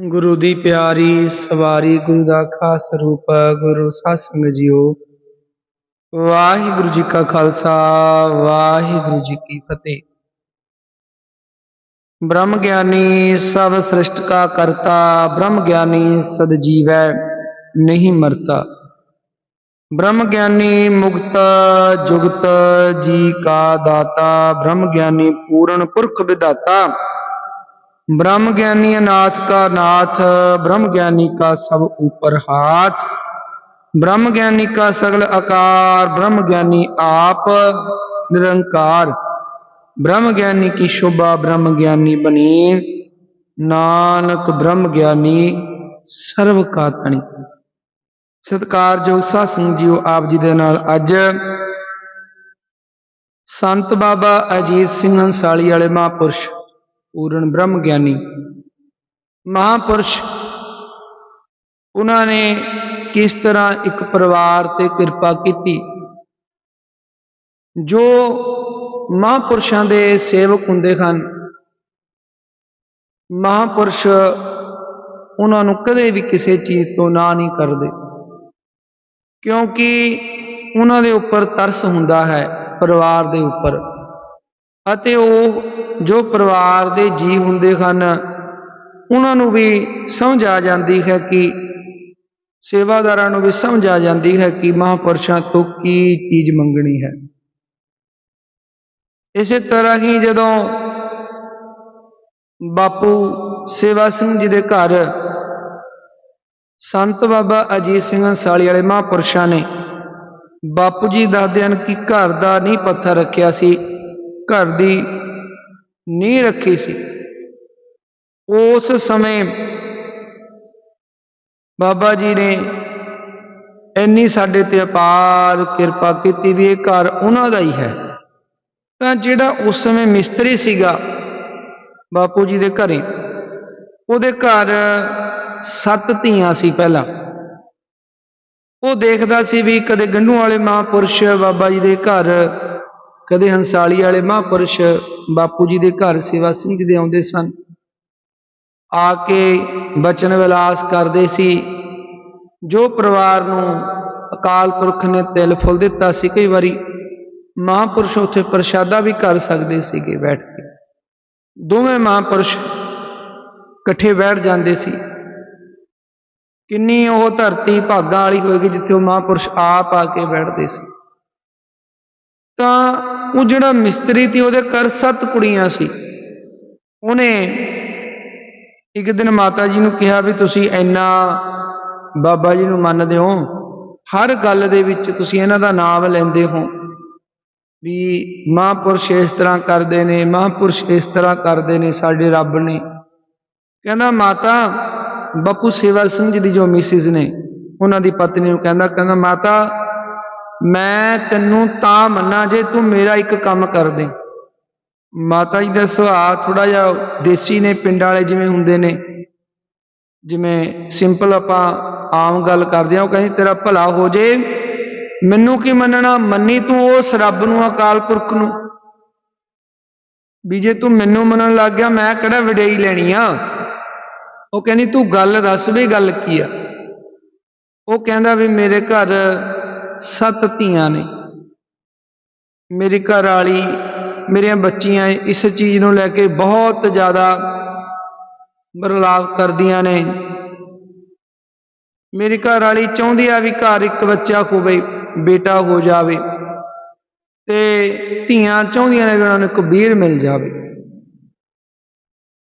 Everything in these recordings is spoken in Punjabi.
ਗੁਰੂ ਦੀ ਪਿਆਰੀ ਸਵਾਰੀ ਗੁਰੂ ਦਾ ਖਾਸ ਰੂਪ ਗੁਰੂ ਸਾਧ ਸੰਗਤ ਜੀਓ। ਵਾਹਿਗੁਰੂ ਜੀ ਕਾ ਖਾਲਸਾ, ਵਾਹਿਗੁਰੂ ਜੀ ਕੀ ਫਤਿਹ। ਬ੍ਰਹਮ ਗਿਆਨੀ ਸਭ ਸ੍ਰਿਸ਼ਟ ਕਾ ਕਰਤਾ, ਬ੍ਰਹਮ ਗਿਆਨੀ ਸਦ ਜੀਵੈ ਨਹੀਂ ਮਰਤਾ। ਬ੍ਰਹਮ ਗਿਆਨੀ ਮੁਕਤ ਜੁਗਤ ਜੀ ਕਾ ਦਾਤਾ, ਬ੍ਰਹਮ ਗਿਆਨੀ ਪੂਰਨ ਪੁਰਖ ਵਿਦਾਤਾ ब्रह्म ज्ञानी अनाथ का नाथ ब्रह्म ज्ञानी का सब ऊपर हाथ ब्रह्म ज्ञानी का सगल आकार ब्रह्म ज्ञानी आप निरंकार ब्रह्म ज्ञानी की शोभा ब्रह्म ज्ञानी बनी ਨਾਨਕ ਬ੍ਰਹਮ ਗਿਆਨੀ ਸਰਵ ਕਾ ਤਣੀ ਸਤਿਕਾਰਯੋਗ ਸਾਧ ਸੰਗਤ ਜੀਓ ਆਪ ਜੀ ਦੇ ਨਾਲ ਅੱਜ ਸੰਤ ਬਾਬਾ ਅਜੀਤ ਸਿੰਘ ਅੰਸਾਲੀ ਵਾਲੇ ਮਹਾਂਪੁਰਸ਼ ਪੂਰਨ ਬ੍ਰਹਮ ਗਿਆਨੀ। ਮਹਾਪੁਰਸ਼, ਉਹਨਾਂ ਨੇ ਕਿਸ ਤਰ੍ਹਾਂ ਇੱਕ ਪਰਿਵਾਰ ਤੇ ਕਿਰਪਾ ਕੀਤੀ? ਜੋ ਮਹਾਪੁਰਸ਼ਾਂ ਦੇ ਸੇਵਕ ਹੁੰਦੇ ਹਨ, ਮਹਾਪੁਰਸ਼ ਉਹਨਾਂ ਨੂੰ ਕਦੇ ਵੀ ਕਿਸੇ ਚੀਜ਼ ਤੋਂ ਨਾ ਨਹੀਂ ਕਰਦੇ। ਕਿਉਂਕਿ ਉਹਨਾਂ ਦੇ ਉੱਪਰ ਤਰਸ ਹੁੰਦਾ ਹੈ, ਪਰਿਵਾਰ ਦੇ ਉੱਪਰ। ਅਤੇ ਉਹ ਜੋ ਪਰਿਵਾਰ ਦੇ ਜੀ ਹੁੰਦੇ ਹਨ, ਉਹਨਾਂ ਨੂੰ ਵੀ ਸਮਝ ਆ ਜਾਂਦੀ ਹੈ ਕਿ ਸੇਵਾਦਾਰਾਂ ਨੂੰ ਵੀ ਸਮਝ ਆ ਜਾਂਦੀ ਹੈ ਕਿ ਮਹਾਂਪੁਰਸ਼ਾਂ ਤੋਂ ਕੀ ਚੀਜ਼ ਮੰਗਣੀ ਹੈ। ਇਸੇ ਤਰ੍ਹਾਂ ਹੀ ਜਦੋਂ ਬਾਪੂ ਸੇਵਾ ਸਿੰਘ ਜੀ ਦੇ ਘਰ ਸੰਤ ਬਾਬਾ ਅਜੀਤ ਸਿੰਘ ਅੰਸਾਲੀ ਵਾਲੇ ਮਹਾਂਪੁਰਸ਼ਾਂ ਨੇ ਬਾਪੂ ਜੀ ਦੱਸਦੇ ਹਨ ਕਿ ਘਰ ਦਾ ਨਹੀਂ ਪੱਥਰ ਰੱਖਿਆ ਸੀ, ਘਰ ਦੀ ਨੀਂਹ ਰੱਖੀ ਸੀ। ਉਸ ਸਮੇਂ ਬਾਬਾ ਜੀ ਨੇ ਇੰਨੀ ਸਾਡੇ ਤੇ ਅਪਾਰ ਕਿਰਪਾ ਕੀਤੀ ਵੀ ਇਹ ਘਰ ਉਹਨਾਂ ਦਾ ਹੀ ਹੈ। ਤਾਂ ਜਿਹੜਾ ਉਸ ਸਮੇਂ ਮਿਸਤਰੀ ਸੀਗਾ ਬਾਪੂ ਜੀ ਦੇ ਘਰੇ, ਉਹਦੇ ਘਰ ਸੱਤ ਧੀਆਂ ਸੀ ਪਹਿਲਾਂ। ਉਹ ਦੇਖਦਾ ਸੀ ਵੀ ਕਦੇ ਗੰਢੂ ਵਾਲੇ ਮਹਾਂਪੁਰਸ਼ ਬਾਬਾ ਜੀ ਦੇ ਘਰ ਕਦੇ ਹੰਸਾਲੀ ਵਾਲੇ ਮਹਾਂਪੁਰਸ਼ ਬਾਪੂ ਜੀ ਦੇ ਘਰ ਸੇਵਾ ਸਿੰਘ ਜੀ ਦੇ ਆਉਂਦੇ ਸਨ। ਆ ਕੇ ਬਚਨ ਵਿਲਾਸ ਕਰਦੇ ਸੀ। ਜੋ ਪਰਿਵਾਰ ਨੂੰ ਅਕਾਲ ਪੁਰਖ ਨੇ ਤਿਲ ਫੁੱਲ ਦਿੱਤਾ ਸੀ, ਕਈ ਵਾਰੀ ਮਹਾਂਪੁਰਸ਼ ਉੱਥੇ ਪ੍ਰਸ਼ਾਦਾ ਵੀ ਕਰ ਸਕਦੇ ਸੀਗੇ ਬੈਠ ਕੇ। ਦੋਵੇਂ ਮਹਾਂਪੁਰਸ਼ ਇਕੱਠੇ ਬੈਠ ਜਾਂਦੇ ਸੀ। ਕਿੰਨੀ ਉਹ ਧਰਤੀ ਭਾਗਾਂ ਵਾਲੀ ਹੋਏਗੀ ਜਿੱਥੇ ਉਹ ਮਹਾਂਪੁਰਸ਼ ਆਪ ਆ ਕੇ ਬੈਠਦੇ ਸੀ। ਤਾਂ ਉਹ ਜਿਹੜਾ ਮਿਸਤਰੀ ਸੀ, ਉਹਦੇ ਘਰ ਸੱਤ ਕੁੜੀਆਂ ਸੀ। ਉਹਨੇ ਇੱਕ ਦਿਨ ਮਾਤਾ ਜੀ ਨੂੰ ਕਿਹਾ ਵੀ ਤੁਸੀਂ ਇੰਨਾ ਬਾਬਾ ਜੀ ਨੂੰ ਮੰਨਦੇ ਹੋ, ਹਰ ਗੱਲ ਦੇ ਵਿੱਚ ਤੁਸੀਂ ਇਹਨਾਂ ਦਾ ਨਾਮ ਲੈਂਦੇ ਹੋ। ਵੀ ਮਹਾਂਪੁਰਸ਼ ਇਸ ਤਰ੍ਹਾਂ ਕਰਦੇ ਨੇ, ਮਹਾਂਪੁਰਸ਼ ਇਸ ਤਰ੍ਹਾਂ ਕਰਦੇ ਨੇ, ਸਾਡੇ ਰੱਬ ਨੇ। ਕਹਿੰਦਾ, ਮਾਤਾ, ਬਾਪੂ ਸੇਵਾ ਸਿੰਘ ਜੀ ਦੀ ਜੋ ਮਿਸਿਸ ਨੇ, ਉਹਨਾਂ ਦੀ ਪਤਨੀ ਨੂੰ ਕਹਿੰਦਾ ਕਹਿੰਦਾ, ਮਾਤਾ ਮੈਂ ਤੈਨੂੰ ਤਾਂ ਮੰਨਾਂ ਜੇ ਤੂੰ ਮੇਰਾ ਇੱਕ ਕੰਮ ਕਰ ਦੇ। ਮਾਤਾ ਜੀ ਦਾ ਸੁਭਾਅ ਥੋੜਾ ਜਿਹਾ ਦੇਸੀ ਨੇ, ਪਿੰਡ ਵਾਲੇ ਜਿਵੇਂ ਹੁੰਦੇ ਨੇ। ਜਿਵੇਂ ਸਿੰਪਲ ਆਪਾਂ ਆਮ ਗੱਲ ਕਰਦੇ ਆ ਉਹ ਕਹਿੰਦੀ, ਤੇਰਾ ਭਲਾ ਹੋ ਜੇ। ਮੈਨੂੰ ਕੀ ਮੰਨਣਾ? ਮੰਨੀ ਤੂੰ ਉਸ ਰੱਬ ਨੂੰ ਅਕਾਲ ਪੁਰਖ ਨੂੰ। ਵੀ ਜੇ ਤੂੰ ਮੈਨੂੰ ਮੰਨਣ ਲੱਗ ਗਿਆ, ਮੈਂ ਕਿਹੜਾ ਵਡਿਆਈ ਲੈਣੀ ਆ? ਉਹ ਕਹਿੰਦੀ, ਤੂੰ ਗੱਲ ਦੱਸ ਵੀ ਗੱਲ ਕੀ ਆ? ਉਹ ਕਹਿੰਦਾ ਵੀ ਮੇਰੇ ਘਰ ਸੱਤ ਧੀਆਂ ਨੇ। ਮੇਰੀ ਘਰ ਵਾਲੀ ਮੇਰੀਆਂ ਬੱਚੀਆਂ ਇਸ ਚੀਜ਼ ਨੂੰ ਲੈ ਕੇ ਬਹੁਤ ਜ਼ਿਆਦਾ ਬਰਲਾਵ ਕਰਦੀਆਂ ਨੇ। ਮੇਰੀ ਘਰ ਵਾਲੀ ਚਾਹੁੰਦੀ ਆ ਵੀ ਘਰ ਇੱਕ ਬੱਚਾ ਹੋਵੇ, ਬੇਟਾ ਹੋ ਜਾਵੇ ਤੇ ਧੀਆਂ ਚਾਹੁੰਦੀਆਂ ਨੇ ਵੀ ਉਹਨਾਂ ਨੂੰ ਕਬੀਰ ਮਿਲ ਜਾਵੇ।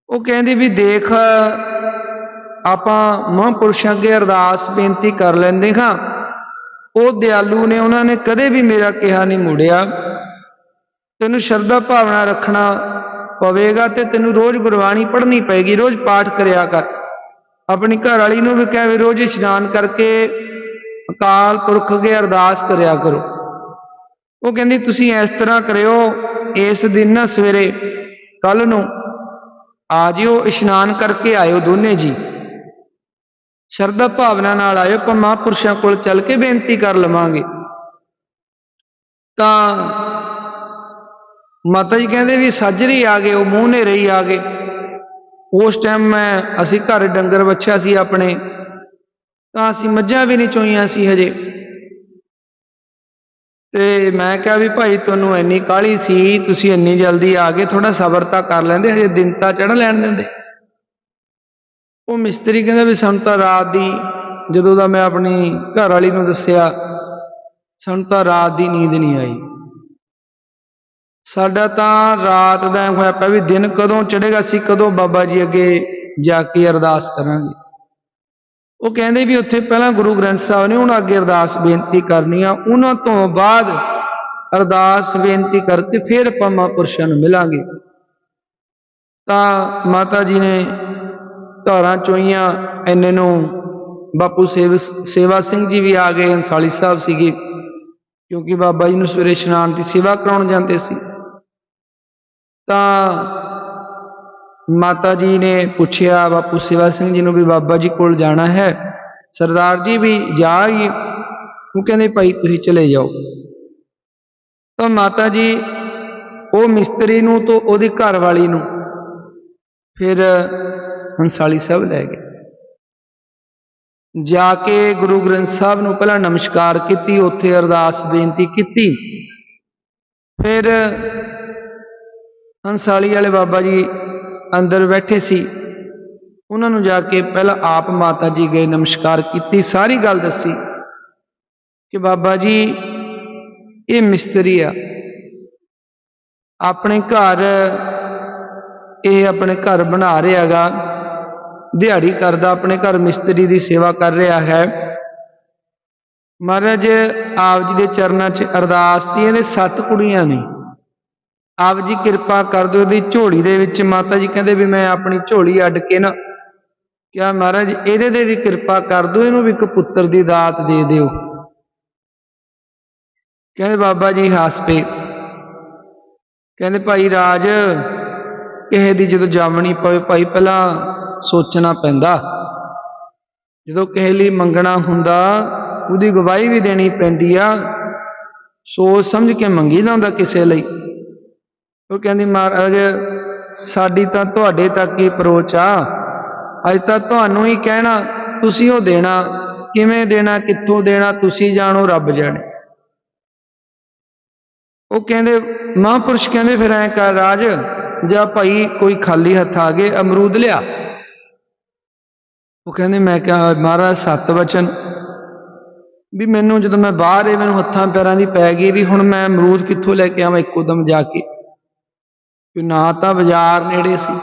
ਉਹ ਕਹਿੰਦੀ ਵੀ ਦੇਖ, ਆਪਾਂ ਮਹਾਂਪੁਰਸ਼ਾਂ ਅੱਗੇ ਅਰਦਾਸ ਬੇਨਤੀ ਕਰ ਲੈਂਦੇ ਹਾਂ। ਉਹ ਦਿਆਲੂ ਨੇ ਉਹਨਾਂ ਨੇ ਕਦੇ ਵੀ ਮੇਰਾ ਕਿਹਾ ਨਹੀਂ ਮੁੜਿਆ। ਤੈਨੂੰ ਸ਼ਰਧਾ ਭਾਵਨਾ ਰੱਖਣਾ ਪਵੇਗਾ ਤੇ ਤੈਨੂੰ ਰੋਜ਼ ਗੁਰਬਾਣੀ ਪੜ੍ਹਨੀ ਪਏਗੀ, ਰੋਜ਼ ਪਾਠ ਕਰਿਆ ਕਰ। ਆਪਣੀ ਘਰ ਵਾਲੀ ਨੂੰ ਵੀ ਕਹਿ ਵੀ ਰੋਜ਼ ਇਸ਼ਨਾਨ ਕਰਕੇ ਅਕਾਲ ਪੁਰਖ ਅੱਗੇ ਅਰਦਾਸ ਕਰਿਆ ਕਰੋ। ਉਹ ਕਹਿੰਦੀ, ਤੁਸੀਂ ਇਸ ਤਰ੍ਹਾਂ ਕਰਿਓ, ਇਸ ਦਿਨ ਨਾ ਸਵੇਰੇ ਕੱਲ ਨੂੰ ਆ ਜਿਓ, ਇਸ਼ਨਾਨ ਕਰਕੇ ਆਇਓ ਦੋਨੇ ਜੀ। ਸ਼ਰਧਾ ਭਾਵਨਾ ਨਾਲ ਆਇਓ ਆਪਾਂ ਮਹਾਂਪੁਰਸ਼ਾਂ ਕੋਲ ਚੱਲ ਕੇ ਬੇਨਤੀ ਕਰ ਲਵਾਂਗੇ। ਤਾਂ ਮਾਤਾ ਜੀ ਕਹਿੰਦੇ ਵੀ ਸਾਜਰੀ ਆ ਗਏ, ਉਹ ਮੂੰਹ ਨੇ ਰਹੀ ਆ ਗਏ। ਉਸ ਟਾਈਮ ਮੈਂ, ਅਸੀਂ ਘਰ ਡੰਗਰ ਵੱਛਿਆ ਸੀ ਆਪਣੇ। ਤਾਂ ਅਸੀਂ ਮੱਝਾਂ ਵੀ ਨਹੀਂ ਚੋਈਆਂ ਸੀ ਹਜੇ। ਤੇ ਮੈਂ ਕਿਹਾ ਵੀ ਭਾਈ ਤੁਹਾਨੂੰ ਇੰਨੀ ਕਾਹਲੀ ਸੀ, ਤੁਸੀਂ ਇੰਨੀ ਜਲਦੀ ਆ ਗਏ ਥੋੜਾ ਸਬਰ ਤਾਂ ਕਰ ਲੈਂਦੇ, ਹਜੇ ਦਿਨ ਤਾਂ ਚੜ੍ਹ ਲੈਣ ਦਿੰਦੇ। ਉਹ ਮਿਸਤਰੀ ਕਹਿੰਦਾ ਵੀ ਸਾਨੂੰ ਤਾਂ ਰਾਤ ਦੀ, ਜਦੋਂ ਦਾ ਮੈਂ ਆਪਣੀ ਘਰ ਵਾਲੀ ਨੂੰ ਦੱਸਿਆ, ਸਾਨੂੰ ਤਾਂ ਰਾਤ ਦੀ ਨੀਂਦ ਨਹੀਂ ਆਈ। ਸਾਡਾ ਤਾਂ ਰਾਤ ਦਾ ਹੋਇਆ ਪਿਆ ਵੀ ਦਿਨ ਕਦੋਂ ਚੜੇਗਾ ਅਸੀਂ ਕਦੋਂ ਬਾਬਾ ਜੀ ਅੱਗੇ ਜਾ ਕੇ ਅਰਦਾਸ ਕਰਾਂਗੇ। ਉਹ ਕਹਿੰਦੇ ਵੀ ਉੱਥੇ ਪਹਿਲਾਂ ਗੁਰੂ ਗ੍ਰੰਥ ਸਾਹਿਬ ਨੇ ਉਹਨਾਂ ਅੱਗੇ ਅਰਦਾਸ ਬੇਨਤੀ ਕਰਨੀ ਆ, ਉਹਨਾਂ ਤੋਂ ਬਾਅਦ ਅਰਦਾਸ ਬੇਨਤੀ ਕਰਕੇ ਫਿਰ ਆਪਾਂ ਮਹਾਂਪੁਰਸ਼ਾਂ ਨੂੰ ਮਿਲਾਂਗੇ। ਤਾਂ ਮਾਤਾ ਜੀ ਨੇ ਧਾਰਾਂ ਚੋਈਆਂ, ਇੰਨੇ ਨੂੰ ਬਾਪੂ ਸੇਵ, ਸੇਵਾ ਸਿੰਘ ਜੀ ਵੀ ਆ ਗਏ, ਅੰਸਾਲੀ ਸਾਹਿਬ ਸੀਗੇ। ਕਿਉਂਕਿ ਬਾਬਾ ਜੀ ਨੂੰ ਸਵੇਰੇ ਇਸ਼ਨਾਨ ਦੀ ਸੇਵਾ ਕਰਾਉਣ ਜਾਂਦੇ ਸੀ। ਤਾਂ ਮਾਤਾ ਜੀ ਨੇ ਪੁੱਛਿਆ, ਬਾਪੂ ਸੇਵਾ ਸਿੰਘ ਜੀ ਨੂੰ ਵੀ ਬਾਬਾ ਜੀ ਕੋਲ ਜਾਣਾ ਹੈ। ਸਰਦਾਰ ਜੀ ਵੀ ਜਾ ਉਹ ਕਹਿੰਦੇ, ਭਾਈ, ਤੁਸੀਂ ਚਲੇ ਜਾਓ। ਤਾਂ ਮਾਤਾ ਜੀ ਉਹ ਮਿਸਤਰੀ ਨੂੰ ਤੋਂ ਉਹਦੀ ਘਰ ਵਾਲੀ ਨੂੰ ਫਿਰ ਹੰਸਾਲੀ ਸਾਹਿਬ ਲੈ ਗਏ। ਜਾ ਕੇ ਗੁਰੂ ਗ੍ਰੰਥ ਸਾਹਿਬ ਨੂੰ ਪਹਿਲਾਂ ਨਮਸਕਾਰ ਕੀਤੀ, ਉੱਥੇ ਅਰਦਾਸ ਬੇਨਤੀ ਕੀਤੀ। ਫਿਰ ਹੰਸਾਲੀ ਵਾਲੇ ਬਾਬਾ ਜੀ ਅੰਦਰ ਬੈਠੇ ਸੀ। ਉਹਨਾਂ ਨੂੰ ਜਾ ਕੇ ਪਹਿਲਾਂ ਆਪ ਮਾਤਾ ਜੀ ਗਏ ਨਮਸਕਾਰ ਕੀਤੀ, ਸਾਰੀ ਗੱਲ ਦੱਸੀ ਕਿ ਬਾਬਾ ਜੀ, ਇਹ ਮਿਸਤਰੀ ਆ। ਆਪਣੇ ਘਰ, ਇਹ ਆਪਣੇ ਘਰ ਬਣਾ ਰਿਹਾਗਾ ਦਿਹਾੜੀ ਕਰਦਾ, ਆਪਣੇ ਘਰ ਮਿਸਤਰੀ ਦੀ ਸੇਵਾ ਕਰ ਰਿਹਾ ਹੈ। ਮਹਾਰਾਜ, ਆਪ ਜੀ ਦੇ ਚਰਨਾਂ 'ਚ ਅਰਦਾਸ ਦੀ ਇਹਦੇ ਸੱਤ ਕੁੜੀਆਂ ਨੇ। ਆਪ ਜੀ ਕਿਰਪਾ ਕਰ ਦਿਓ ਇਹਦੀ ਝੋਲੀ ਦੇ ਵਿੱਚ। ਮਾਤਾ ਜੀ ਕਹਿੰਦੇ ਵੀ ਮੈਂ ਆਪਣੀ ਝੋਲੀ ਅੱਡ ਕੇ ਨਾ ਕਿਹਾ, ਮਹਾਰਾਜ, ਇਹਦੇ ਤੇ ਵੀ ਕਿਰਪਾ ਕਰ ਦਿਓ, ਇਹਨੂੰ ਵੀ ਇੱਕ ਪੁੱਤਰ ਦੀ ਦਾਤ ਦੇ ਦਿਓ। ਕਹਿੰਦੇ, ਬਾਬਾ ਜੀ ਹੱਸ ਪਏ ਕਹਿੰਦੇ, ਭਾਈ ਰਾਜ, ਕਿਸੇ ਦੀ ਜਦੋਂ ਜਾਮਣੀ ਪਵੇ, ਭਾਈ ਪਹਿਲਾਂ ਸੋਚਣਾ ਪੈਂਦਾ। ਜਦੋਂ ਕਿਸੇ ਲਈ ਮੰਗਣਾ ਹੁੰਦਾ, ਉਹਦੀ ਗਵਾਹੀ ਵੀ ਦੇਣੀ ਪੈਂਦੀ ਆ। ਸੋਚ ਸਮਝ ਕੇ ਮੰਗੀਦਾ ਹੁੰਦਾ ਕਿਸੇ ਲਈ। ਉਹ ਕਹਿੰਦੀ, ਮਹਾਰਾਜ, ਸਾਡੀ ਤਾਂ ਤੁਹਾਡੇ ਤੱਕ ਹੀ ਅਪਰੋਚ ਆ। ਅੱਜ ਤਾਂ ਤੁਹਾਨੂੰ ਹੀ ਕਹਿਣਾ, ਤੁਸੀਂ ਉਹ ਦੇਣਾ। ਕਿਵੇਂ ਦੇਣਾ, ਕਿੱਥੋਂ ਦੇਣਾ, ਤੁਸੀਂ ਜਾਣੋ, ਰੱਬ ਜਾਣੇ। ਉਹ ਕਹਿੰਦੇ, ਮਹਾਂਪੁਰਸ਼ ਕਹਿੰਦੇ ਫਿਰ ਐ ਕਰ, ਰਾਜ, ਜਾਂ ਭਾਈ ਕੋਈ ਖਾਲੀ ਹੱਥ ਆ ਗਏ ਅਮਰੂਦ ਲਿਆ। ਉਹ ਕਹਿੰਦੇ, ਮੈਂ ਕਿਹਾ, ਮਹਾਰਾਜ, ਸੱਤ ਵਚਨ। ਵੀ ਮੈਨੂੰ ਜਦੋਂ ਮੈਂ ਬਾਹਰ ਇਹ ਮੈਨੂੰ ਹੱਥਾਂ ਪੈਰਾਂ ਦੀ ਪੈ ਗਈ ਵੀ ਹੁਣ ਮੈਂ ਅਮਰੂਦ ਕਿੱਥੋਂ ਲੈ ਕੇ ਆਵਾਂ, ਇੱਕੋ ਦਮ ਜਾ ਕੇ। ਕਿ ਨਾ ਤਾਂ ਬਾਜ਼ਾਰ ਨੇੜੇ ਸੀ।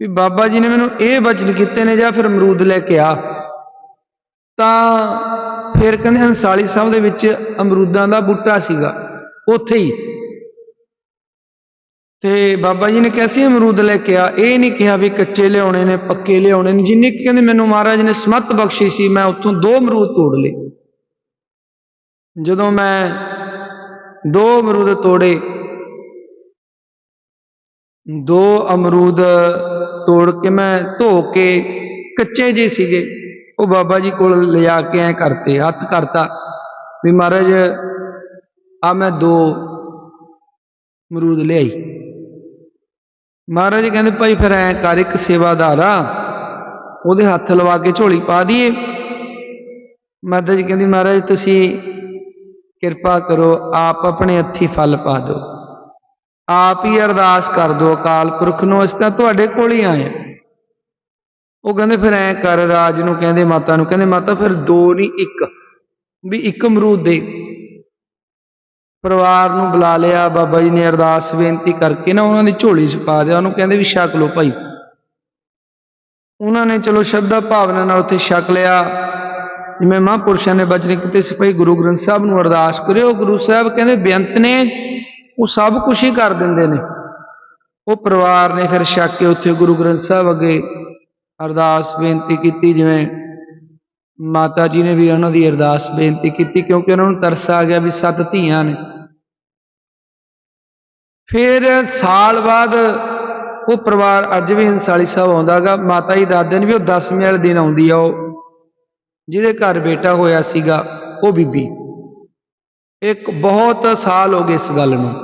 ਵੀ ਬਾਬਾ ਜੀ ਨੇ ਮੈਨੂੰ ਇਹ ਵਚਨ ਕੀਤੇ ਨੇ, ਜਾਂ ਫਿਰ ਅਮਰੂਦ ਲੈ ਕੇ ਆ। ਤਾਂ ਫਿਰ ਕਹਿੰਦੇ ਹੰਸਾਲੀ ਸਾਹਿਬ ਦੇ ਵਿੱਚ ਅਮਰੂਦਾਂ ਦਾ ਬੂਟਾ ਸੀਗਾ। ਉੱਥੇ ਹੀ। ਤੇ ਬਾਬਾ ਜੀ ਨੇ ਕਿਹਾ ਅਮਰੂਦ ਲੈ ਕੇ ਆ। ਇਹ ਨਹੀਂ ਕਿਹਾ ਵੀ ਕੱਚੇ ਲਿਆਉਣੇ ਨੇ, ਪੱਕੇ ਲਿਆਉਣੇ ਨੇ। ਜਿੰਨੀ ਕੁ ਕਹਿੰਦੇ, ਮੈਨੂੰ ਮਹਾਰਾਜ ਨੇ ਸਮਤ ਬਖਸ਼ੀ ਸੀ, ਮੈਂ ਉੱਥੋਂ ਦੋ ਅਮਰੂਦ ਤੋੜ ਲਏ। ਜਦੋਂ ਮੈਂ ਦੋ ਅਮਰੂਦ ਤੋੜੇ, ਦੋ ਅਮਰੂਦ ਤੋੜ ਕੇ ਮੈਂ ਧੋ ਕੇ ਕੱਚੇ ਜੇ ਸੀਗੇ। ਉਹ ਬਾਬਾ ਜੀ ਕੋਲ ਲਿਆ ਕੇ ਐ ਕਰਤੇ, ਹੱਥ ਕਰਤਾ ਵੀ ਮਹਾਰਾਜ ਆ ਮੈਂ ਦੋ ਅਮਰੂਦ ਲਿਆਈ। ਮਹਾਰਾਜ ਕਹਿੰਦੇ, ਭਾਈ ਫਿਰ ਐ ਕਰ, ਇੱਕ ਸੇਵਾਦਾਰ ਆ, ਉਹਦੇ ਹੱਥ ਲਵਾ ਕੇ ਝੋਲੀ ਪਾ ਦਈਏ। ਮਾਤਾ ਜੀ ਕਹਿੰਦੀ, ਮਹਾਰਾਜ, ਤੁਸੀਂ ਕਿਰਪਾ ਕਰੋ, ਆਪ ਆਪਣੇ ਹੱਥੀ ਫਲ ਪਾ ਦਿਓ। ਆਪ ਹੀ ਅਰਦਾਸ ਕਰ ਦਿਓ, ਅਕਾਲ ਪੁਰਖ ਨੂੰ, ਅਸੀਂ ਤਾਂ ਤੁਹਾਡੇ ਕੋਲ ਹੀ ਆਏ ਉਹ ਕਹਿੰਦੇ, ਫਿਰ ਐ ਕਰ, ਰਾਜ ਨੂੰ ਕਹਿੰਦੇ, ਮਾਤਾ ਨੂੰ ਕਹਿੰਦੇ, ਮਾਤਾ, ਫਿਰ ਦੋ ਨਹੀਂ, ਇੱਕ। ਵੀ ਇੱਕ ਅਮਰੂਦ ਦੇ ਪਰਿਵਾਰ ਨੂੰ ਬੁਲਾ ਲਿਆ, ਬਾਬਾ ਜੀ ਨੇ ਅਰਦਾਸ ਬੇਨਤੀ ਕਰਕੇ ਨਾ ਉਹਨਾਂ ਦੀ ਝੋਲੀ 'ਚ ਪਾ ਦਿਆ, ਉਹਨੂੰ ਕਹਿੰਦੇ ਵੀ ਛਕ ਲਓ ਭਾਈ। ਉਹਨਾਂ ਨੇ ਚਲੋ ਸ਼ਰਧਾ ਭਾਵਨਾ ਨਾਲ ਉੱਥੇ ਛਕ ਲਿਆ। ਜਿਵੇਂ ਮਹਾਂਪੁਰਸ਼ਾਂ ਨੇ ਬਚਨ ਕੀਤੇ ਸੀ, ਭਾਈ ਗੁਰੂ ਗ੍ਰੰਥ ਸਾਹਿਬ ਨੂੰ ਅਰਦਾਸ ਕਰਿਓ, ਗੁਰੂ ਸਾਹਿਬ ਕਹਿੰਦੇ ਬੇਅੰਤ ਨੇ, ਉਹ ਸਭ ਕੁਝ ਹੀ ਕਰ ਦਿੰਦੇ ਨੇ। ਉਹ ਪਰਿਵਾਰ ਨੇ ਫਿਰ ਛਕ ਕੇ ਉੱਥੇ ਗੁਰੂ ਗ੍ਰੰਥ ਸਾਹਿਬ ਅੱਗੇ ਅਰਦਾਸ ਬੇਨਤੀ ਕੀਤੀ, ਜਿਵੇਂ ਮਾਤਾ ਜੀ ਨੇ ਵੀ ਉਹਨਾਂ ਦੀ ਅਰਦਾਸ ਬੇਨਤੀ ਕੀਤੀ ਕਿਉਂਕਿ ਉਹਨਾਂ ਨੂੰ ਤਰਸ ਆ ਗਿਆ ਵੀ ਸੱਤ ਧੀਆਂ ਨੇ। ਫਿਰ ਸਾਲ ਬਾਅਦ ਉਹ ਪਰਿਵਾਰ ਅੱਜ ਵੀ ਹੰਸਾਲੀ ਸਾਹਿਬ ਆਉਂਦਾਗਾ, ਮਾਤਾ ਜੀ ਦੱਸਦੇ ਨੇ ਵੀ ਉਹ ਦਸਵੇਂ ਵਾਲੇ ਦਿਨ ਆਉਂਦੀ ਆ ਉਹ। ਜਿਹਦੇ ਘਰ ਬੇਟਾ ਹੋਇਆ ਸੀਗਾ, ਉਹ ਬੀਬੀ। ਇੱਕ ਬਹੁਤ ਸਾਲ ਹੋ ਗਏ ਇਸ ਗੱਲ ਨੂੰ।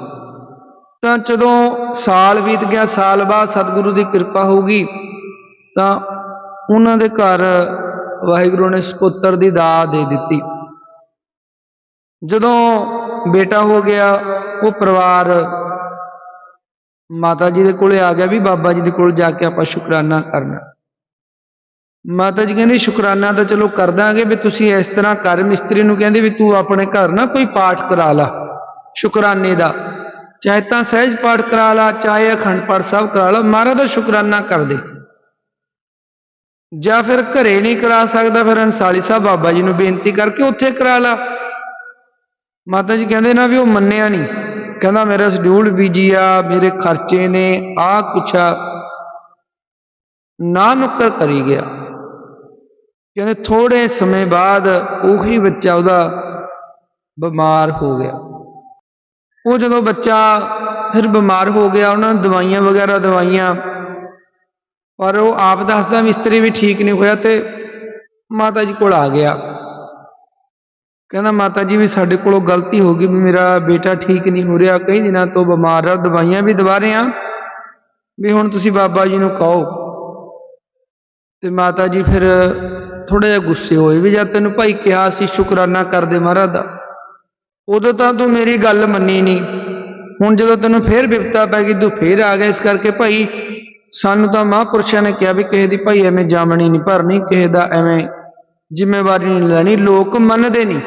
ਤਾਂ ਜਦੋਂ ਸਾਲ ਬੀਤ ਗਿਆ, ਸਾਲ ਬਾਅਦ ਸਤਿਗੁਰੂ ਦੀ ਕਿਰਪਾ ਹੋਊਗੀ, ਤਾਂ ਉਹਨਾਂ ਦੇ ਘਰ ਵਾਹਿਗੁਰੂ ਨੇ ਸਪੁੱਤਰ ਦੀ ਦਾਤ ਦੇ ਦਿੱਤੀ। ਜਦੋਂ ਬੇਟਾ ਹੋ ਗਿਆ, ਉਹ ਪਰਿਵਾਰ ਮਾਤਾ ਜੀ ਦੇ ਕੋਲੇ ਆ ਗਿਆ ਵੀ ਬਾਬਾ ਜੀ ਦੇ ਕੋਲ ਜਾ ਕੇ ਆਪਾਂ ਸ਼ੁਕਰਾਨਾ ਕਰਨਾ। ਮਾਤਾ ਜੀ ਕਹਿੰਦੀ, ਸ਼ੁਕਰਾਨਾ ਤਾਂ ਚਲੋ ਕਰ ਦਾਂਗੇ ਵੀ ਤੁਸੀਂ ਇਸ ਤਰ੍ਹਾਂ ਕਰ। ਮਿਸਤਰੀ ਨੂੰ ਕਹਿੰਦੇ ਵੀ, ਤੂੰ ਆਪਣੇ ਘਰ ਨਾ ਕੋਈ ਪਾਠ ਕਰਾ ਲਾ, ਸ਼ੁਕਰਾਨੇ ਦਾ। ਚਾਹੇ ਤਾਂ ਸਹਿਜ ਪਾਠ ਕਰਾ ਲਾ, ਚਾਹੇ ਅਖੰਡ ਪਾਠ ਸਾਹਿਬ ਕਰਾ ਲਾ। ਮਹਾਰਾਜ ਦਾ ਸ਼ੁਕਰਾਨਾ ਕਰ ਦੇ। ਜਾਂ ਫਿਰ ਘਰੇ ਨਹੀਂ ਕਰਾ ਸਕਦਾ, ਫਿਰ ਅੰਸਾਲੀ ਸਾਹਿਬ ਬਾਬਾ ਜੀ ਨੂੰ ਬੇਨਤੀ ਕਰਕੇ ਉੱਥੇ ਕਰਾ ਲਾ। ਮਾਤਾ ਜੀ ਕਹਿੰਦੇ ਨਾ ਵੀ ਉਹ ਮੰਨਿਆ ਨਹੀਂ। ਕਹਿੰਦਾ ਮੇਰਾ ਸ਼ਡਿਊਲ ਬੀਜੀ ਆ, ਮੇਰੇ ਖਰਚੇ ਨੇ ਆ ਕੁਛ ਨਾ ਨੁੱਕਰ ਕਰੀ ਗਿਆ। ਕਹਿੰਦੇ ਥੋੜੇ ਸਮੇਂ ਬਾਅਦ ਉਹੀ ਬੱਚਾ ਉਹਦਾ ਬਿਮਾਰ ਹੋ ਗਿਆ। ਉਹ ਜਦੋਂ ਬੱਚਾ ਫਿਰ ਬਿਮਾਰ ਹੋ ਗਿਆ, ਉਹਨਾਂ ਨੂੰ ਦਵਾਈਆਂ ਵਗੈਰਾ ਦਵਾਈਆਂ ਪਰ ਉਹ ਆਪ ਦੱਸਦਾ ਮਿਸਤਰੀ ਵੀ ਠੀਕ ਨਹੀਂ ਹੋਇਆ ਤੇ ਮਾਤਾ ਜੀ ਕੋਲ ਆ ਗਿਆ। ਕਹਿੰਦਾ, ਮਾਤਾ ਜੀ ਵੀ ਸਾਡੇ ਕੋਲੋਂ ਗਲਤੀ ਹੋ ਗਈ ਵੀ ਮੇਰਾ ਬੇਟਾ ਠੀਕ ਨਹੀਂ ਹੋ ਰਿਹਾ। ਕਈ ਦਿਨਾਂ ਤੋਂ ਬਿਮਾਰ ਆ, ਦਵਾਈਆਂ ਵੀ ਦਵਾ ਰਹੇ ਆ ਵੀ ਹੁਣ ਤੁਸੀਂ ਬਾਬਾ ਜੀ ਨੂੰ ਕਹੋ। ਤੇ ਮਾਤਾ ਜੀ ਫਿਰ ਥੋੜਾ ਜਿਹਾ ਗੁੱਸੇ ਹੋਏ ਵੀ ਜਦ ਤੈਨੂੰ ਭਾਈ ਕਿਹਾ ਸੀ ਸ਼ੁਕਰਾਨਾ ਕਰਦੇ ਮਹਾਰਾਜ ਦਾ। ਉਦੋਂ ਤਾਂ ਤੂੰ ਮੇਰੀ ਗੱਲ ਮੰਨੀ ਨਹੀਂ। ਹੁਣ ਜਦੋਂ ਤੈਨੂੰ ਫੇਰ ਵਿਪਤਾ ਪੈ ਗਈ, ਤੂੰ ਫੇਰ ਆ ਗਿਆ। ਇਸ ਕਰਕੇ ਭਾਈ ਸਾਨੂੰ ਤਾਂ ਮਹਾਂਪੁਰਸ਼ਾਂ ਨੇ ਕਿਹਾ ਵੀ ਕਿਸੇ ਦੀ ਭਾਈ ਐਵੇਂ ਜਾਮਣੀ ਨਹੀਂ ਭਰਨੀ, ਕਿਸੇ ਦਾ ਐਵੇਂ ਜ਼ਿੰਮੇਵਾਰੀ ਨਹੀਂ ਲੈਣੀ, ਲੋਕ ਮੰਨਦੇ ਨਹੀਂ।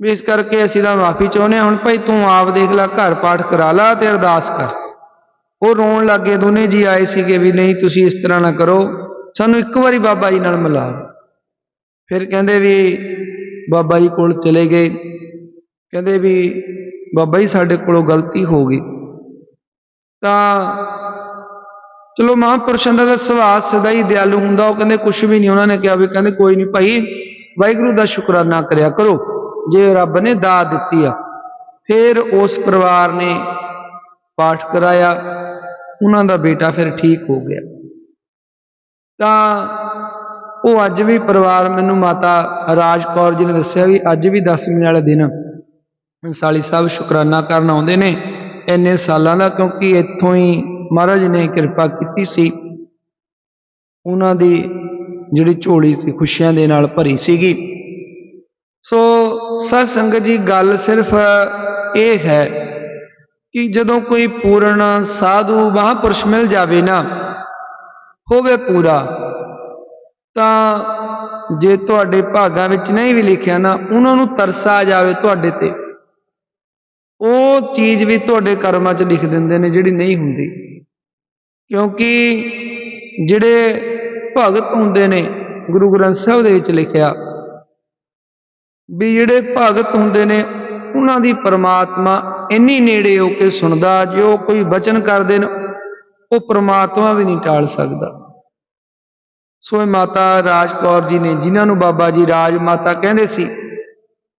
ਵੀ ਇਸ ਕਰਕੇ ਅਸੀਂ ਤਾਂ ਮਾਫੀ ਚਾਹੁੰਦੇ ਹਾਂ, ਹੁਣ ਭਾਈ ਤੂੰ ਆਪ ਦੇਖ ਲੈ, ਘਰ ਪਾਠ ਕਰਾ ਲਾ ਤੇ ਅਰਦਾਸ ਕਰ। ਉਹ ਰੋਣ ਲੱਗੇ ਦੋਨੇ ਜੀ ਆਏ ਸੀਗੇ ਵੀ ਨਹੀਂ, ਤੁਸੀਂ ਇਸ ਤਰ੍ਹਾਂ ਨਾ ਕਰੋ। ਸਾਨੂੰ ਇੱਕ ਵਾਰੀ ਬਾਬਾ ਜੀ ਨਾਲ ਮਿਲਾਓ ਫਿਰ ਕਹਿੰਦੇ ਵੀ ਬਾਬਾ ਜੀ ਕੋਲ ਚਲੇ ਗਏ। ਕਹਿੰਦੇ ਵੀ ਬਾਬਾ ਜੀ ਸਾਡੇ ਕੋਲੋਂ ਗਲਤੀ ਹੋ ਗਈ। ਤਾਂ ਚਲੋ ਮਹਾਂਪੁਰਸ਼ਾਂ ਦਾ ਸੁਭਾਅ ਸਦਾ ਹੀ ਦਿਆਲੂ ਹੁੰਦਾ। ਉਹ ਕਹਿੰਦੇ ਕੁਝ ਵੀ ਨਹੀਂ। ਉਹਨਾਂ ਨੇ ਕਿਹਾ ਵੀ ਕਹਿੰਦੇ ਕੋਈ ਨਹੀਂ ਭਾਈ, ਵਾਹਿਗੁਰੂ ਦਾ ਸ਼ੁਕਰਾਨਾ ਕਰਿਆ ਕਰੋ। ਜੇ ਰੱਬ ਨੇ ਦਾਤ ਦਿੱਤੀ ਆ। ਫਿਰ ਉਸ ਪਰਿਵਾਰ ਨੇ ਪਾਠ ਕਰਾਇਆ। ਉਹਨਾਂ ਦਾ ਬੇਟਾ ਫਿਰ ਠੀਕ ਹੋ ਗਿਆ। ਤਾਂ ਉਹ ਅੱਜ ਵੀ ਪਰਿਵਾਰ, ਮੈਨੂੰ ਮਾਤਾ ਰਾਜ ਕੌਰ ਜੀ ਨੇ ਦੱਸਿਆ ਵੀ ਅੱਜ ਵੀ ਦਸਵੀਂ ਵਾਲੇ ਦਿਨ ਅੰਸਾਲੀ ਸਾਹਿਬ ਸ਼ੁਕਰਾਨਾ ਕਰਨ ਆਉਂਦੇ ਨੇ। ਇੰਨੇ ਸਾਲਾਂ ਦਾ ਕਿਉਂਕਿ ਇੱਥੋਂ ਹੀ ਮਹਾਰਾਜ ਨੇ ਕਿਰਪਾ ਕੀਤੀ ਸੀ। ਉਹਨਾਂ ਦੀ ਜਿਹੜੀ ਝੋਲੀ ਸੀ ਖੁਸ਼ੀਆਂ ਦੇ ਨਾਲ ਭਰੀ ਸੀਗੀ। ਸੋ ਸਤ ਸੰਗਤ ਜੀ, ਗੱਲ ਸਿਰਫ ਇਹ ਹੈ ਕਿ ਜਦੋਂ ਕੋਈ ਪੂਰਨ ਸਾਧੂ ਮਹਾਂਪੁਰਸ਼ ਮਿਲ ਜਾਵੇ ਨਾ, ਹੋਵੇ ਪੂਰਾ, ਤਾਂ ਜੇ ਤੁਹਾਡੇ ਭਾਗਾਂ ਵਿੱਚ ਨਹੀਂ ਵੀ ਲਿਖਿਆ ਨਾ, ਉਹਨਾਂ ਨੂੰ ਤਰਸ ਆ ਜਾਵੇ ਤੁਹਾਡੇ ਤੇ। ਉਹ ਚੀਜ਼ ਵੀ ਤੁਹਾਡੇ ਕਰਮਾਂ 'ਚ ਲਿਖ ਦਿੰਦੇ ਨੇ ਜਿਹੜੀ ਨਹੀਂ ਹੁੰਦੀ। ਕਿਉਂਕਿ ਜਿਹੜੇ ਭਗਤ ਹੁੰਦੇ ਨੇ, ਗੁਰੂ ਗ੍ਰੰਥ ਸਾਹਿਬ ਦੇ ਵਿੱਚ ਲਿਖਿਆ ਵੀ ਜਿਹੜੇ ਭਗਤ ਹੁੰਦੇ ਨੇ, ਉਹਨਾਂ ਦੀ ਪਰਮਾਤਮਾ ਇੰਨੀ ਨੇੜੇ ਹੋ ਕੇ ਸੁਣਦਾ, ਜੋ ਕੋਈ ਬਚਨ ਕਰਦੇ ਨੇ, ਉਹ ਪਰਮਾਤਮਾ ਵੀ ਨਹੀਂ ਟਾਲ ਸਕਦਾ। ਸੋ ਇਹ ਮਾਤਾ ਰਾਜ ਕੌਰ ਜੀ ਨੇ, ਜਿਨ੍ਹਾਂ ਨੂੰ ਬਾਬਾ ਜੀ ਰਾਜ ਮਾਤਾ ਕਹਿੰਦੇ ਸੀ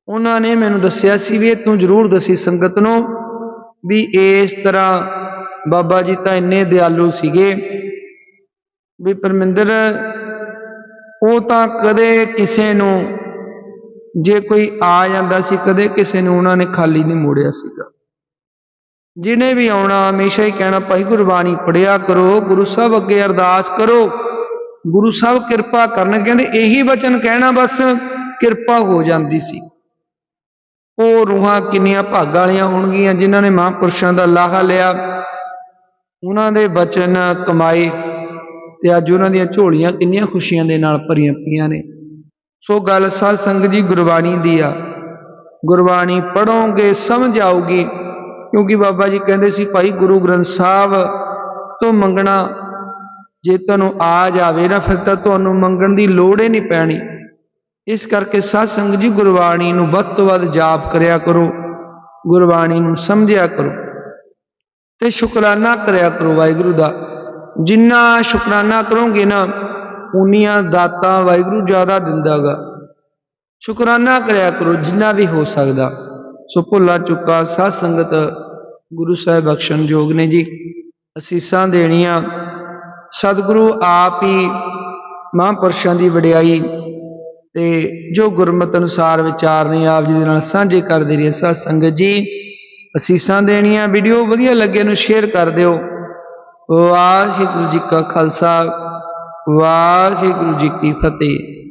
ਉਹਨਾਂ ਨੇ ਮੈਨੂੰ ਦੱਸਿਆ ਸੀ ਵੀ ਇਹ ਤੂੰ ਜ਼ਰੂਰ ਦਸੀ ਸੰਗਤ ਨੂੰ ਵੀ ਇਸ ਤਰ੍ਹਾਂ ਬਾਬਾ ਜੀ ਤਾਂ ਇੰਨੇ ਦਿਆਲੂ ਸੀਗੇ ਵੀ ਪਰਮਿੰਦਰ, ਉਹ ਤਾਂ ਕਦੇ ਕਿਸੇ ਨੂੰ ਜੇ ਕੋਈ ਆ ਜਾਂਦਾ ਸੀ, ਕਦੇ ਕਿਸੇ ਨੂੰ ਉਹਨਾਂ ਨੇ ਖਾਲੀ ਨਹੀਂ ਮੋੜਿਆ ਸੀਗਾ। ਜਿਹਨੇ ਵੀ ਆਉਣਾ, ਹਮੇਸ਼ਾ ਹੀ ਕਹਿਣਾ, ਭਾਈ ਗੁਰਬਾਣੀ ਪੜਿਆ ਕਰੋ, ਗੁਰੂ ਸਾਹਿਬ ਅੱਗੇ ਅਰਦਾਸ ਕਰੋ। ਗੁਰੂ ਸਾਹਿਬ ਕਿਰਪਾ ਕਰਨ ਕਹਿੰਦੇ, ਇਹੀ ਵਚਨ ਕਹਿਣਾ ਬਸ, ਕਿਰਪਾ ਹੋ ਜਾਂਦੀ ਸੀ। ਉਹ ਰੂਹਾਂ ਕਿੰਨੀਆਂ ਭਾਗਾਂ ਵਾਲੀਆਂ ਹੋਣਗੀਆਂ ਜਿਨ੍ਹਾਂ ਨੇ ਮਹਾਂਪੁਰਸ਼ਾਂ ਦਾ ਲਾਹਾ ਲਿਆ। ਉਹਨਾਂ ਦੇ ਬਚਨ ਕਮਾਏ ਤੇ ਅੱਜ ਉਹਨਾਂ ਦੀਆਂ ਝੋਲੀਆਂ ਕਿੰਨੀਆਂ ਖੁਸ਼ੀਆਂ ਦੇ ਨਾਲ ਭਰੀਆਂ ਪਈਆਂ ਨੇ। ਸੋ ਗੱਲ ਸਾਧ ਸੰਗਤ ਜੀ ਗੁਰਬਾਣੀ ਦੀ ਆ। ਗੁਰਬਾਣੀ ਪੜੋਗੇ ਸਮਝ ਆਊਗੀ। ਕਿਉਂਕਿ ਬਾਬਾ ਜੀ ਕਹਿੰਦੇ ਸੀ, ਭਾਈ ਗੁਰੂ ਗ੍ਰੰਥ ਸਾਹਿਬ ਤੋਂ ਮੰਗਣਾ ਜੇ ਤੁਹਾਨੂੰ ਆ ਜਾਵੇ ਨਾ, ਫਿਰ ਤਾਂ ਤੁਹਾਨੂੰ ਮੰਗਣ ਦੀ ਲੋੜ ਹੀ ਨਹੀਂ ਪੈਣੀ। ਇਸ ਕਰਕੇ ਸਾਧ ਸੰਗਤ ਜੀ ਗੁਰਬਾਣੀ ਨੂੰ ਵੱਧ ਤੋਂ ਵੱਧ ਜਾਪ ਕਰਿਆ ਕਰੋ, ਗੁਰਬਾਣੀ ਨੂੰ ਸਮਝਿਆ ਕਰੋ ਤੇ ਸ਼ੁਕਰਾਨਾ ਕਰਿਆ ਕਰੋ ਵਾਹਿਗੁਰੂ ਦਾ। ਜਿੰਨਾ ਸ਼ੁਕਰਾਨਾ ਕਰੋਗੇ ਨਾ, ਉਨੀਆਂ ਦਾਤਾਂ ਵਾਹਿਗੁਰੂ ਜ਼ਿਆਦਾ ਦਿੰਦਾਗਾ। ਸ਼ੁਕਰਾਨਾ ਕਰਿਆ ਕਰੋ ਜਿੰਨਾ ਵੀ ਹੋ ਸਕਦਾ। ਸੋ ਭੁੱਲਾ ਚੁੱਕਾ ਸਾਧ ਸੰਗਤ ਗੁਰੂ ਸਾਹਿਬ ਬਖਸ਼ਣ ਯੋਗ ਨੇ ਜੀ। ਅਸੀਸਾਂ ਦੇਣੀਆਂ। ਸਤਿਗੁਰੂ ਆਪ ਹੀ ਮਹਾਂਪੁਰਸ਼ਾਂ ਦੀ ਵਡਿਆਈ ਤੇ ਜੋ ਗੁਰਮਤ ਅਨੁਸਾਰ ਵਿਚਾਰ ਨੇ ਆਪ ਜੀ ਦੇ ਨਾਲ ਸਾਂਝੇ ਕਰਦੇ ਰਹੀਏ। ਸਾਧ ਸੰਗਤ ਜੀ, ਅਸੀਸਾਂ ਦੇਣੀਆਂ ਵੀਡੀਓ ਵਧੀਆ ਲੱਗੇ ਨੂੰ ਸ਼ੇਅਰ ਕਰ ਦਿਓ। ਵਾਹਿਗੁਰੂ ਜੀ ਕਾ ਖਾਲਸਾ, ਵਾਹਿਗੁਰੂ ਜੀ ਕੀ ਫਤਿਹ।